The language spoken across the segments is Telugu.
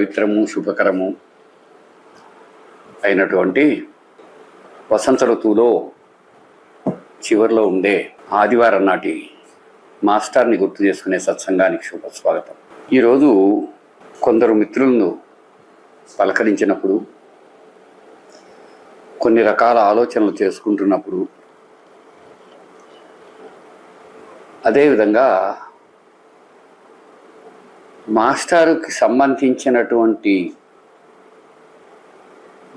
పవిత్రము శుభకరము అయినటువంటి వసంత ఋతువులో చివరిలో ఉండే ఆదివారం నాటి మాస్టర్ని గుర్తు చేసుకునే సత్సంగానికి శుభ స్వాగతం. ఈరోజు కొందరు మిత్రులను పలకరించినప్పుడు కొన్ని రకాల ఆలోచనలు చేసుకుంటున్నప్పుడు అదేవిధంగా మాస్టారుకి సంబంధించినటువంటి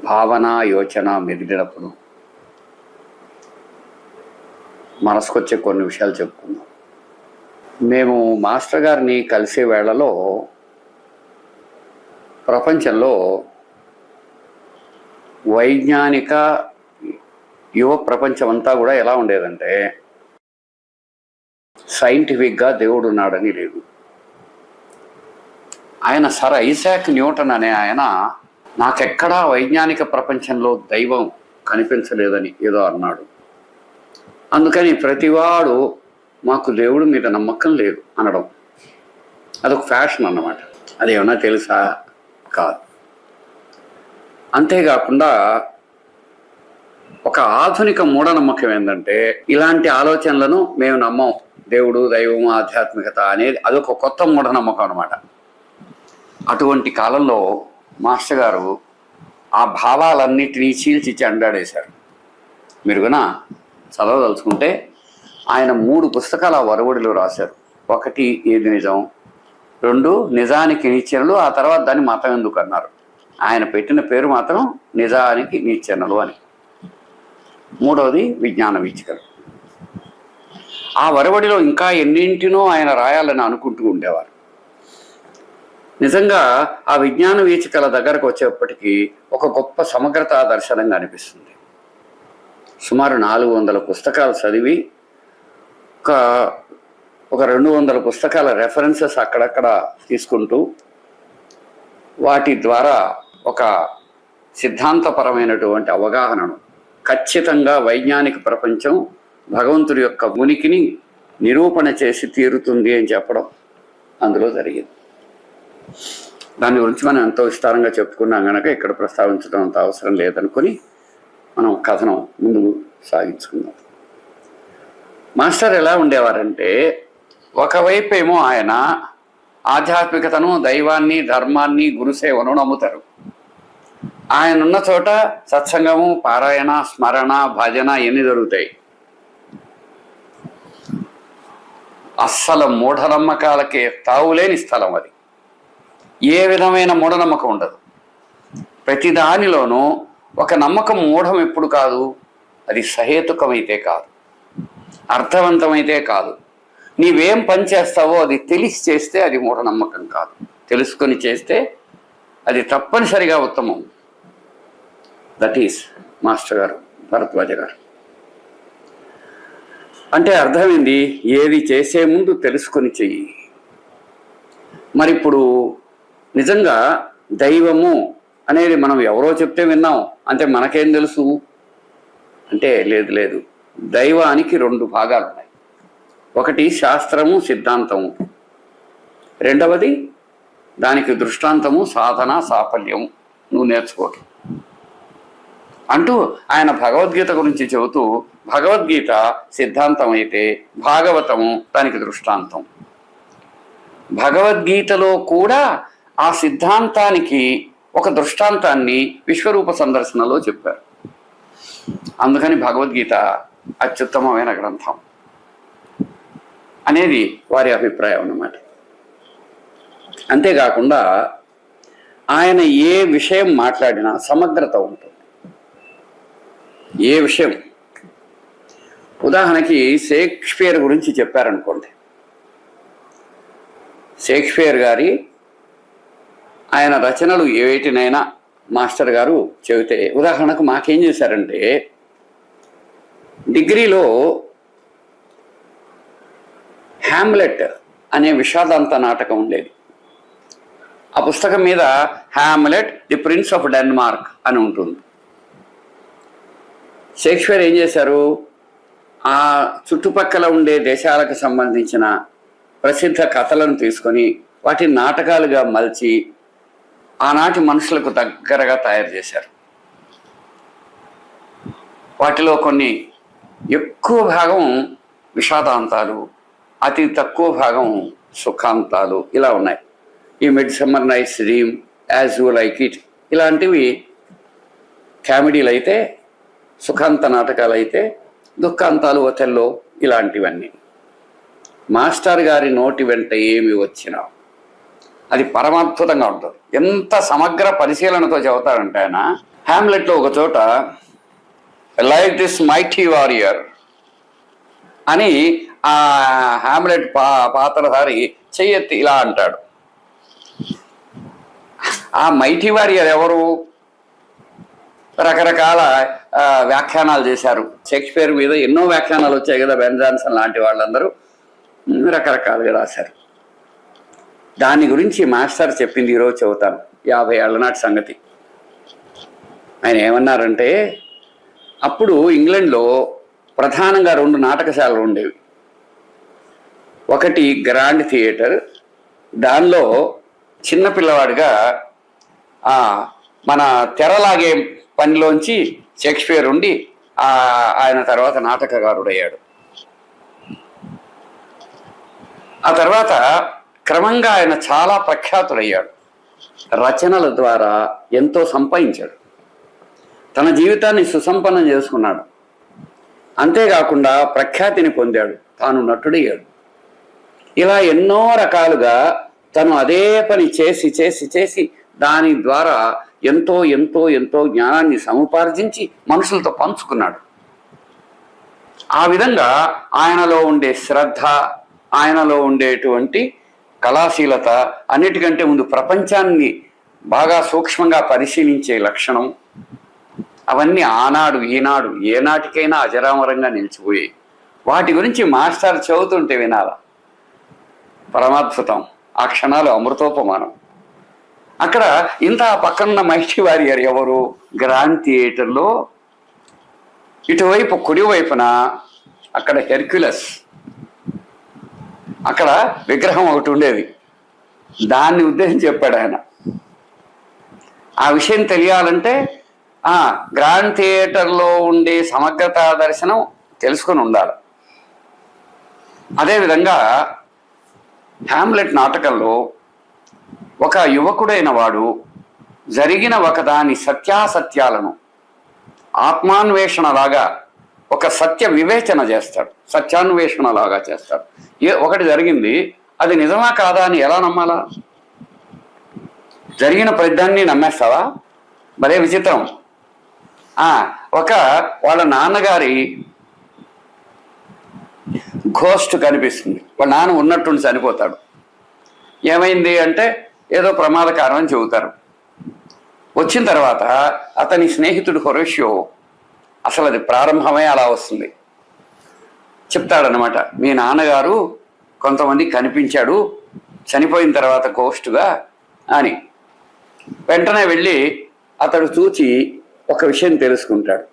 భావన యోచన మెదిలినప్పుడు మనసుకొచ్చే కొన్ని విషయాలు చెప్పుకుందాం. మేము మాస్టర్ గారిని కలిసే వేళలో ప్రపంచంలో వైజ్ఞానిక యువ ప్రపంచం అంతా కూడా ఎలా ఉండేదంటే సైంటిఫిక్గా దేవుడు ఉన్నాడని లేదు. ఆయన సర్ ఐసాక్ న్యూటన్ అనే ఆయన నాకెక్కడా వైజ్ఞానిక ప్రపంచంలో దైవం కనిపించలేదని ఏదో అన్నాడు. అందుకని ప్రతివాడు మాకు దేవుడి మీద నమ్మకం లేదు అనడం. అదొక ఫ్యాషన్ అన్నమాట. అదేమన్నా తెలుసా? కాదు. అంతేకాకుండా ఒక ఆధునిక మూఢనమ్మకం ఏంటంటే ఇలాంటి ఆలోచనలను మేము నమ్మం. దేవుడు దైవం ఆధ్యాత్మికత అనేది అదొక కొత్త మూఢనమ్మకం అనమాట అటువంటి కాలంలో మాస్టర్ గారు ఆ భావాలన్నిటినీ చీల్చి చెండాడేశారు. మీరు కూడా చదవదలుచుకుంటే ఆయన మూడు పుస్తకాల వరవడిలో రాశారు. ఒకటి ఏది నిజం? రెండు నిజానికి నిచ్చెనలు ఆ తర్వాత దాన్ని మతం ఎందుకు అన్నారు? ఆయన పెట్టిన పేరు మాత్రం నిజానికి నిచ్చెనలు అని. మూడవది విజ్ఞాన వీచికలు ఆ వరవడిలో ఇంకా ఎన్నింటినో ఆయన రాయాలని అనుకుంటూ ఉండేవారు. నిజంగా ఆ విజ్ఞాన వీచికల దగ్గరకు వచ్చేప్పటికీ ఒక గొప్ప సమగ్రత దర్శనంగా అనిపిస్తుంది. సుమారు నాలుగు వందల పుస్తకాలు చదివి ఒక ఒక రెండు వందల పుస్తకాల రెఫరెన్సెస్ అక్కడక్కడ తీసుకుంటూ వాటి ద్వారా ఒక సిద్ధాంతపరమైనటువంటి అవగాహనను ఖచ్చితంగా వైజ్ఞానిక ప్రపంచం భగవంతుడి యొక్క ఉనికిని నిరూపణ చేసి తీరుతుంది అని చెప్పడం అందులో జరిగింది. దాని గురించి మనం ఎంతో విస్తారంగా చెప్పుకున్నాం కనుక ఇక్కడ ప్రస్తావించడం అంత అవసరం లేదనుకొని మనం కథనం ముందుకు సాగించుకుందాం. మాస్టర్ ఎలా ఉండేవారంటే ఒకవైపు ఏమో ఆయన ఆధ్యాత్మికతను దైవాన్ని ధర్మాన్ని గురుసేవను నమ్ముతారు. ఆయన ఉన్న చోట సత్సంగము పారాయణ స్మరణ భజన ఎన్ని జరుగుతాయి? అస్సలు మూఢనమ్మకాలకే తావులేని స్థలం అది. ఏ విధమైన మూఢనమ్మకం ఉండదు. ప్రతి దానిలోనూ ఒక నమ్మకం మూఢం ఎప్పుడు కాదు? అది సహేతుకమైతే కాదు. అర్థవంతమైతే కాదు. నీవేం పని చేస్తావో అది తెలిసి చేస్తే అది మూఢనమ్మకం కాదు. తెలుసుకొని చేస్తే అది తప్పనిసరిగా ఉత్తమం. దట్ ఈస్ మాస్టర్ గారు భరద్వాజ గారు. అంటే అర్థమైంది ఏది చేసే ముందు తెలుసుకొని చెయ్యి. మరి ఇప్పుడు నిజంగా దైవము అనేది మనం ఎవరో చెప్తే విన్నాం. అంటే మనకేం తెలుసు? అంటే లేదు లేదు. దైవానికి రెండు భాగాలు ఉన్నాయి. ఒకటి శాస్త్రము సిద్ధాంతము. రెండవది దానికి దృష్టాంతము సాధన సాఫల్యము. నువ్వు నేర్చుకోవటం అంటూ ఆయన భగవద్గీత గురించి చెబుతూ భగవద్గీత సిద్ధాంతం అయితే భాగవతము దానికి దృష్టాంతం. భగవద్గీతలో కూడా ఆ సిద్ధాంతానికి ఒక దృష్టాంతాన్ని విశ్వరూప సందర్శనలో చెప్పారు. అందుకని భగవద్గీత అత్యుత్తమమైన గ్రంథం అనేది వారి అభిప్రాయం అన్నమాట. అంతేకాకుండా ఆయన ఏ విషయం మాట్లాడినా సమగ్రత ఉంటుంది. ఏ విషయం? ఉదాహరణకి షేక్స్పియర్ గురించి చెప్పారనుకోండి. షేక్స్పియర్ గారి ఆయన రచనలు ఏటినైనా మాస్టర్ గారు చెబితే ఉదాహరణకు మాకేం చేశారంటే డిగ్రీలో హ్యామ్లెట్ అనే విషాదాంత నాటకం ఉండేది. ఆ పుస్తకం మీద Hamlet the prince of Denmark అని ఉంటుంది. షేక్స్పియర్ ఏం చేశారు? ఆ చుట్టుపక్కల ఉండే దేశాలకు సంబంధించిన ప్రసిద్ధ కథలను తీసుకొని వాటిని నాటకాలుగా మలిచి ఆనాటి మనుషులకు దగ్గరగా తయారు చేశారు. వాటిలో కొన్ని ఎక్కువ భాగం విషాదాంతాలు అతి తక్కువ భాగం సుఖాంతాలు ఇలా ఉన్నాయి. ఈ midsummer nice nights dream as you like it ఇలాంటివి కామెడీలు అయితే సుఖాంత నాటకాలు అయితే దుఃఖాంతాలు ఒథెల్లో ఇలాంటివన్నీ. మాస్టర్ గారి నోటి వెంట ఏమి వచ్చినా అది పరమాద్భుతంగా ఉంటుంది. ఎంత సమగ్ర పరిశీలనతో చెబుతారంటే ఆయన హ్యామ్లెట్లో ఒక చోట లైక్ దిస్ మైటీ వారియర్ అని ఆ హ్యామ్లెట్ పా పాత్రధారి చెయ్యెత్తి ఇలా అంటాడు. ఆ మైటీ వారియర్ ఎవరు? రకరకాల వ్యాఖ్యానాలు చేశారు. షేక్స్పియర్ మీద ఎన్నో వ్యాఖ్యానాలు వచ్చాయి కదా బెన్ జాన్సన్ లాంటి వాళ్ళందరూ. రకరకాలుగా రాశారు. దాని గురించి మాస్టర్ చెప్పింది ఈరోజు చెబుతాను యాభై ఏళ్ళ నాటి సంగతి. ఆయన ఏమన్నారంటే అప్పుడు ఇంగ్లాండ్లో ప్రధానంగా రెండు నాటకశాలలు ఉండేవి. ఒకటి గ్రాండ్ థియేటర్ దానిలో చిన్నపిల్లవాడిగా మన తెరలాగే పనిలోంచి షేక్స్పియర్ ఉండి ఆయన తర్వాత నాటకకారుడయ్యాడు ఆ తర్వాత క్రమంగా ఆయన చాలా ప్రఖ్యాతుడయ్యాడు రచనల ద్వారా ఎంతో సంపాదించాడు. తన జీవితాన్ని సుసంపన్నం చేసుకున్నాడు. అంతేకాకుండా ప్రఖ్యాతిని పొందాడు. తాను నటుడయ్యాడు. ఇలా ఎన్నో రకాలుగా తను అదే పని చేసి చేసి చేసి దాని ద్వారా ఎంతో ఎంతో ఎంతో జ్ఞానాన్ని సముపార్జించి మనుషులతో పంచుకున్నాడు. ఆ విధంగా ఆయనలో ఉండే శ్రద్ధ ఆయనలో ఉండేటువంటి కళాశీలత అన్నిటికంటే ముందు ప్రపంచాన్ని బాగా సూక్ష్మంగా పరిశీలించే లక్షణం అవన్నీ ఆనాడు ఈనాడు ఏనాటికైనా అజరామరంగా నిలిచిపోయాయి. వాటి గురించి మాస్టర్ చదువుతుంటే వినాలా. పరమాద్భుతం. ఆ క్షణాలు అమృతోపమానం. అక్కడ ఇంత ఆ పక్కనున్న మైటి వారియర్ ఎవరు? గ్రాండ్ థియేటర్లో ఇటువైపు కుడివైపున అక్కడ హెర్క్యులస్. అక్కడ విగ్రహం ఒకటి ఉండేది. దాన్ని ఉద్దేశించి చెప్పాడు ఆయన. ఆ విషయం తెలియాలంటే ఆ గ్రాండ్ థియేటర్లో ఉండే సమగ్రత దర్శనం తెలుసుకొని ఉండాలి. అదేవిధంగా హ్యామ్లెట్ నాటకంలో ఒక యువకుడైన వాడు జరిగిన ఒకదాని సత్యాసత్యాలను ఆత్మాన్వేషణలాగా ఒక సత్య వివేచన చేస్తాడు. సత్యాన్వేషణ లాగా చేస్తాడు. ఏ ఒకటి జరిగింది అది నిజమా కాదా అని ఎలా నమ్మాలా? జరిగిన ప్రతిదాన్ని నమ్మేస్తావా? భలే విచిత్రం. ఆ, ఒక వాళ్ళ నాన్నగారి ఘోస్ట్ కనిపిస్తుంది. వాళ్ళ నాన్న ఉన్నట్టుండి చనిపోతాడు. ఏమైంది అంటే ఏదో ప్రమాదకారం అని చెబుతారు. వచ్చిన తర్వాత అతని స్నేహితుడు హొరేషియో అసలు అది ప్రారంభమే అలా వస్తుంది. చెప్తాడనమాట మీ నాన్నగారు కొంతమంది కనిపించాడు చనిపోయిన తర్వాత కోస్టుగా అని. వెంటనే వెళ్ళి అతడు చూచి ఒక విషయం తెలుసుకుంటాడు.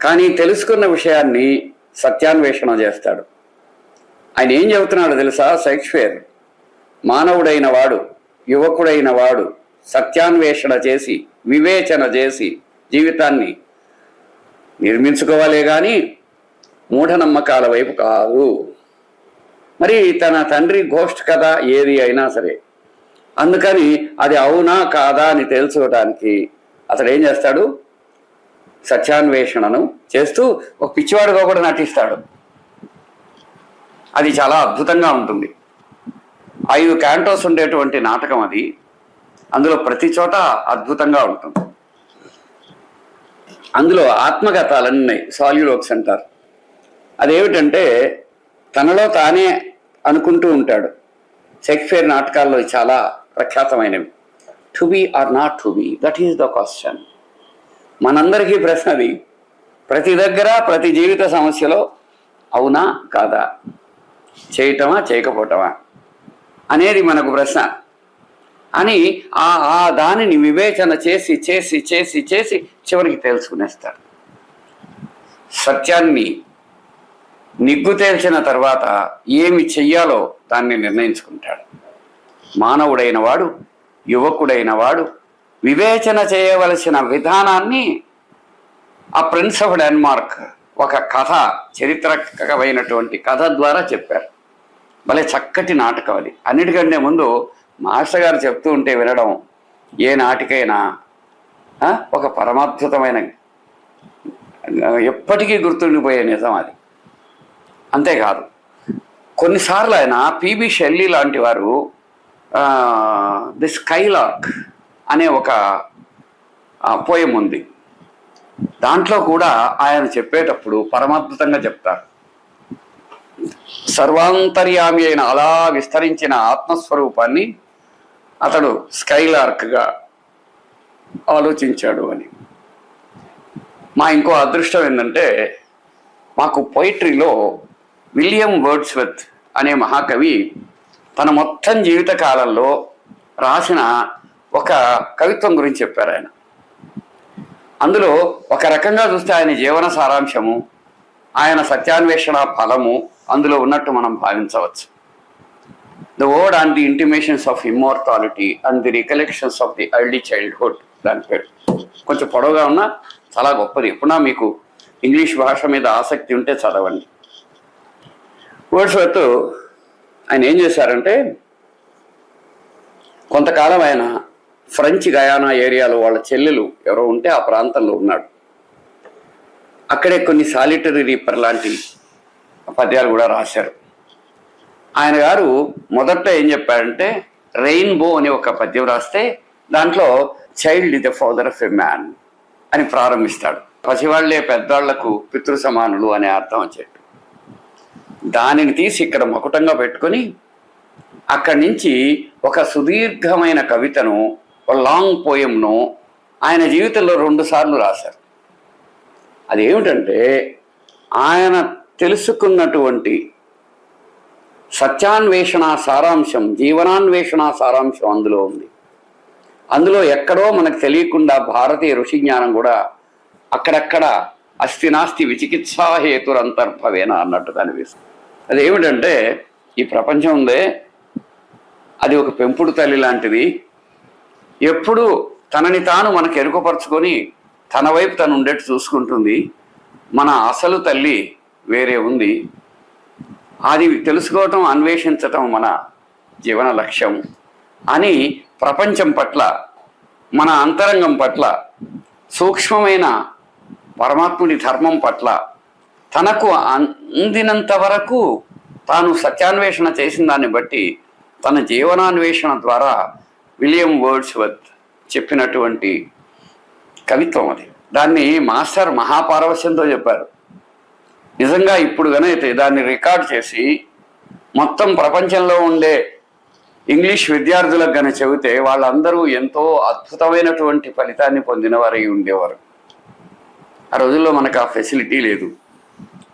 కానీ తెలుసుకున్న విషయాన్ని సత్యాన్వేషణ చేస్తాడు. ఆయన ఏం చెబుతున్నాడు తెలుసా? షేక్స్పియర్ మానవుడైన వాడు యువకుడైన వాడు సత్యాన్వేషణ చేసి వివేచన చేసి జీవితాన్ని నిర్మించుకోవాలే కానీ మూఢనమ్మకాల వైపు కాదు. మరి తన తండ్రి గోష్ఠ్ కథ ఏది అయినా సరే. అందుకని అది అవునా కాదా అని తెలుసుకోవడానికి అతడు ఏం చేస్తాడు? సత్యాన్వేషణను చేస్తూ ఒక పిచ్చివాడుగా కూడా నటిస్తాడు. అది చాలా అద్భుతంగా ఉంటుంది. ఐదు క్యాంటోస్ ఉండేటువంటి నాటకం అది. అందులో ప్రతి చోట అద్భుతంగా ఉంటుంది. అందులో ఆత్మగతాలన్నీ ఉన్నాయి. సాల్యూలోక్స్ అంటారు. అదేమిటంటే తనలో తానే అనుకుంటూ ఉంటాడు. షేక్స్పియర్ నాటకాల్లో చాలా ప్రఖ్యాతమైనవి. To be or not to be that is the question మనందరికీ ప్రశ్న అది. ప్రతి దగ్గర ప్రతి జీవిత సమస్యలో అవునా కాదా? చేయటమా చేయకపోవటమా? అనేది మనకు ప్రశ్న. అని ఆ ఆ దానిని వివేచన చేసి చేసి చేసి చేసి చివరికి తెలుసుకునేస్తాడు సత్యాన్ని నిగ్గు తేల్చిన తర్వాత ఏమి చెయ్యాలో దాన్ని నిర్ణయించుకుంటాడు. మానవుడైన వాడు యువకుడైన వాడు వివేచన చేయవలసిన విధానాన్ని ఆ ప్రిన్స్ ఆఫ్ డెన్మార్క్ ఒక కథ చరిత్రకమైనటువంటి కథ ద్వారా చెప్పారు. భలే చక్కటి నాటకం అది. అన్నిటికంటే ముందు మాస్టర్ గారు చెప్తూ ఉంటే వినడం ఏ నాటికైనా ఒక పరమాద్భుతమైన ఎప్పటికీ గుర్తుండిపోయే నిజం అది. అంతేకాదు కొన్నిసార్లు ఆయన పిబి షెల్లీ లాంటి వారు ది స్కైలాక్ అనే ఒక పోయం ఉంది. దాంట్లో కూడా ఆయన చెప్పేటప్పుడు పరమాద్భుతంగా చెప్తారు. సర్వాంతర్యామి అయిన అలా విస్తరించిన ఆత్మస్వరూపాన్ని అతడు స్కైలార్క్గా ఆలోచించాడు అని. మా ఇంకో అదృష్టం ఏంటంటే మాకు పోయిట్రీలో విలియం వర్డ్స్వెత్ అనే మహాకవి తన మొత్తం జీవిత కాలంలో రాసిన ఒక కవిత్వం గురించి చెప్పారు ఆయన. అందులో ఒక రకంగా చూస్తే ఆయన జీవన సారాంశము ఆయన సత్యాన్వేషణ ఫలము అందులో ఉన్నట్టు మనం భావించవచ్చు. The word and the intimations of immortality and the recollections of the early childhood దాని పేరు. కొంచెం పొడవుగా ఉన్నా చాలా గొప్పది. ఎప్పుడన్నా మీకు ఇంగ్లీష్ భాష మీద ఆసక్తి ఉంటే చదవండి. వర్డ్స్ వర్త్ ఆయన ఏం చేశారంటే కొంతకాలం ఆయన ఫ్రెంచ్ గయానా ఏరియాలో వాళ్ళ చెల్లెలు ఎవరో ఉంటే ఆ ప్రాంతంలో ఉన్నాడు. అక్కడే కొన్ని సాలిటరీ రీపర్ లాంటి పద్యాలు కూడా రాశారు. ఆయన గారు మొదట ఏం చెప్పారంటే రెయిన్బో అనే ఒక పద్యం రాస్తే దాంట్లో child is the father of a man అని ప్రారంభిస్తాడు. పసివాళ్ళే పెద్దవాళ్ళకు పితృ సమానులు అనే అర్థం వచ్చేట్టు దానిని తీసి ఇక్కడ మకుటంగా పెట్టుకొని అక్కడి నుంచి ఒక సుదీర్ఘమైన కవితను ఒక లాంగ్ పోయంను ఆయన జీవితంలో రెండు సార్లు రాశారు. అదేమిటంటే ఆయన తెలుసుకున్నటువంటి సత్యాన్వేషణ సారాంశం జీవనాన్వేషణ సారాంశం అందులో ఉంది. అందులో ఎక్కడో మనకు తెలియకుండా భారతీయ ఋషి జ్ఞానం కూడా అక్కడక్కడ అస్థినాస్తి విచికిత్సాహేతురంతర్భవేనా అన్నట్టు కనిపిస్తుంది అదేమిటంటే ఈ ప్రపంచం ఉందే అది ఒక పెంపుడు తల్లి లాంటిది. ఎప్పుడు తనని తాను మనకు ఎరుకపరుచుకొని తన వైపు తను ఉండేట్టు చూసుకుంటుంది. మన అసలు తల్లి వేరే ఉంది. అది తెలుసుకోవటం అన్వేషించటం మన జీవన లక్ష్యం అని ప్రపంచం పట్ల మన అంతరంగం పట్ల సూక్ష్మమైన పరమాత్ముడి ధర్మం పట్ల తనకు అందినంత వరకు తాను సత్యాన్వేషణ చేసిన దాన్ని బట్టి తన జీవనాన్వేషణ ద్వారా విలియం వర్డ్స్వర్త్ చెప్పినటువంటి కవిత్వం అది. దాన్ని మాస్టర్ మహాపారవశ్యంతో చెప్పారు. నిజంగా ఇప్పుడు కనైతే దాన్ని రికార్డ్ చేసి మొత్తం ప్రపంచంలో ఉండే ఇంగ్లీష్ విద్యార్థులకు కనుక చెబితే వాళ్ళందరూ ఎంతో అద్భుతమైనటువంటి ఫలితాన్ని పొందినవారై ఉండేవారు. ఆ రోజుల్లో మనకు ఆ ఫెసిలిటీ లేదు.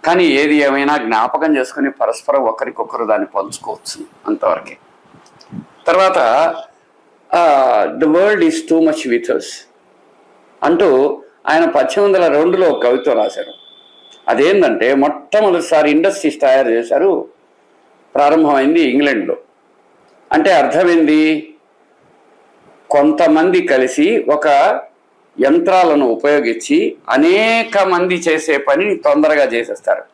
కానీ ఏది ఏమైనా జ్ఞాపకం చేసుకుని పరస్పరం ఒకరికొకరు దాన్ని పంచుకోవచ్చు అంతవరకే. తర్వాత the world is too much with అంటూ ఆయన పద్దెనిమిది వందల రెండులో కవిత్వం రాశారు. అదేంటంటే మొట్టమొదటిసారి ఇండస్ట్రీస్ తయారు చేశారు ప్రారంభమైంది ఇంగ్లాండ్లో. అంటే అర్థమైంది? కొంతమంది కలిసి ఒక యంత్రాలను ఉపయోగించి అనేక మంది చేసే పనిని తొందరగా చేసేస్తారు.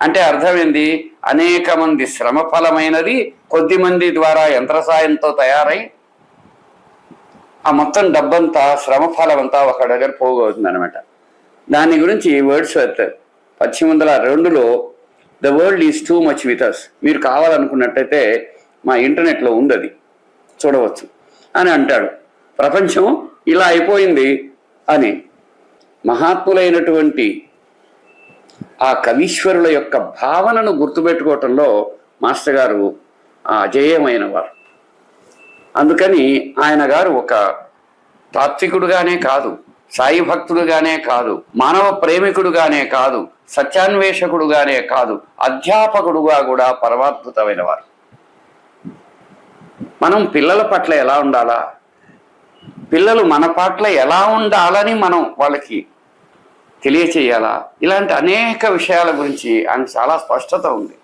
అంటే అర్థమైంది? అనేక మంది శ్రమ ఫలమైనది కొద్ది మంది ద్వారా యంత్ర సాయంతో తయారై ఆ మొత్తం డబ్బంతా శ్రమ ఫలమంతా ఒక దగ్గర పోగవుతుంది అనమాట దాని గురించి వర్డ్స్ వస్తారు పద్దెనిమిది వందల రెండులో the world is too much with us మీరు కావాలనుకున్నట్టయితే మా ఇంటర్నెట్లో ఉంది అది చూడవచ్చు. అని అంటాడు. ప్రపంచం ఇలా అయిపోయింది అని. మహాత్ములైనటువంటి ఆ కవీశ్వరుల యొక్క భావనను గుర్తుపెట్టుకోవటంలో మాస్టర్ గారు అజేయమైన వారు అందుకని ఆయన గారు ఒక తాత్వికుడుగానే కాదు సాయి భక్తుడుగానే కాదు మానవ ప్రేమికుడుగానే కాదు సత్యాన్వేషకుడుగానే కాదు అధ్యాపకుడుగా కూడా పరమాద్భుతమైన వారు మనం పిల్లల పట్ల ఎలా ఉండాలా? పిల్లలు మన పట్ల ఎలా ఉండాలని మనం వాళ్ళకి తెలియచేయాలా? ఇలాంటి అనేక విషయాల గురించి ఆయన చాలా స్పష్టత ఉంది.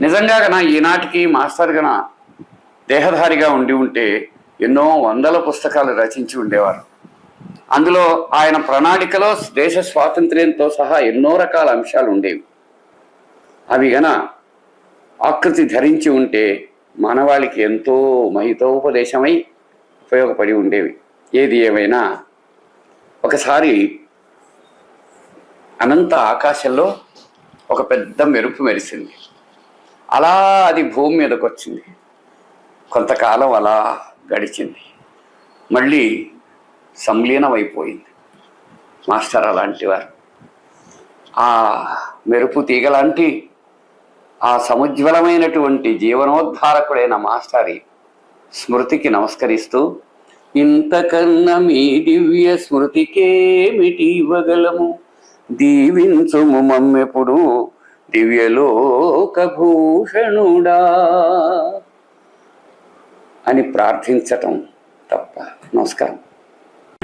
నిజంగా గన ఈనాటికి మాస్టర్ గన దేహధారిగా ఉండి ఉంటే ఎన్నో వందల పుస్తకాలు రచించి ఉండేవారు. అందులో ఆయన ప్రణాళికలో దేశ స్వాతంత్ర్యంతో సహా ఎన్నో రకాల అంశాలు ఉండేవి. అవి గన ఆకృతి ధరించి ఉంటే మానవాళికి ఎంతో మహితోపదేశమై ఉపయోగపడి ఉండేవి. ఏది ఏమైనా ఒకసారి అనంత ఆకాశంలో ఒక పెద్ద మెరుపు మెరిసింది. అలా అది భూమి మీదకి వచ్చింది కొంతకాలం అలా గడిచింది. మళ్ళీ సంలీనమైపోయింది. మాస్టర్ అలాంటి వారు ఆ మెరుపు తీగలాంటి ఆ సముజ్వలమైనటువంటి జీవనోద్ధారకుడైన మాస్టారి స్మృతికి నమస్కరిస్తూ ఇంతకన్నా మీ దివ్య స్మృతికేమిటి ఇవ్వగలము? దీవించుము మమ్మెప్పుడు దివ్యలోకభూషణుడా అని ప్రార్థించటం తప్ప. నమస్కారం.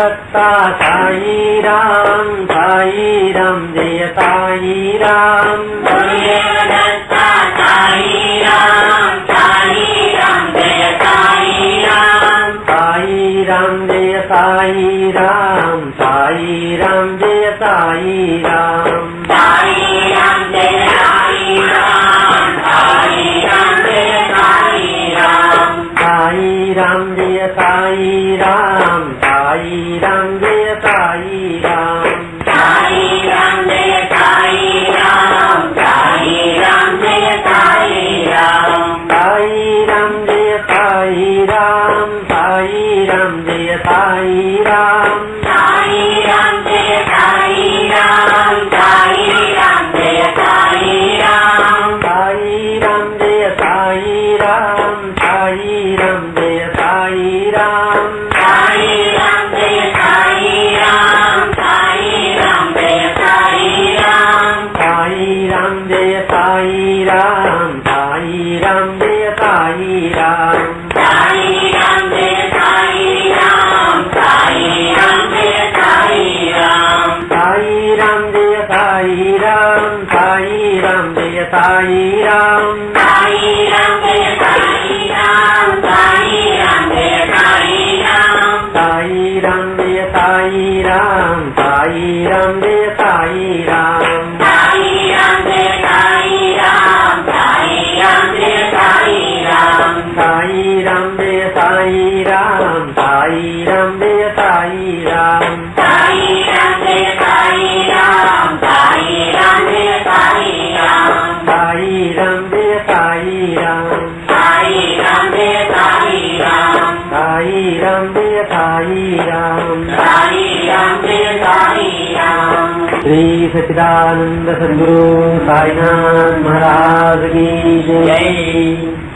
दत्ता साईराम साईराम जय साईराम। देवताई राम ा राम देताई राम ाई राम देवतायी राम ाई 一样。साई राम साई राम साई राम श्री सचिदानंद सदगुरु साईनाथ महाराज की जय।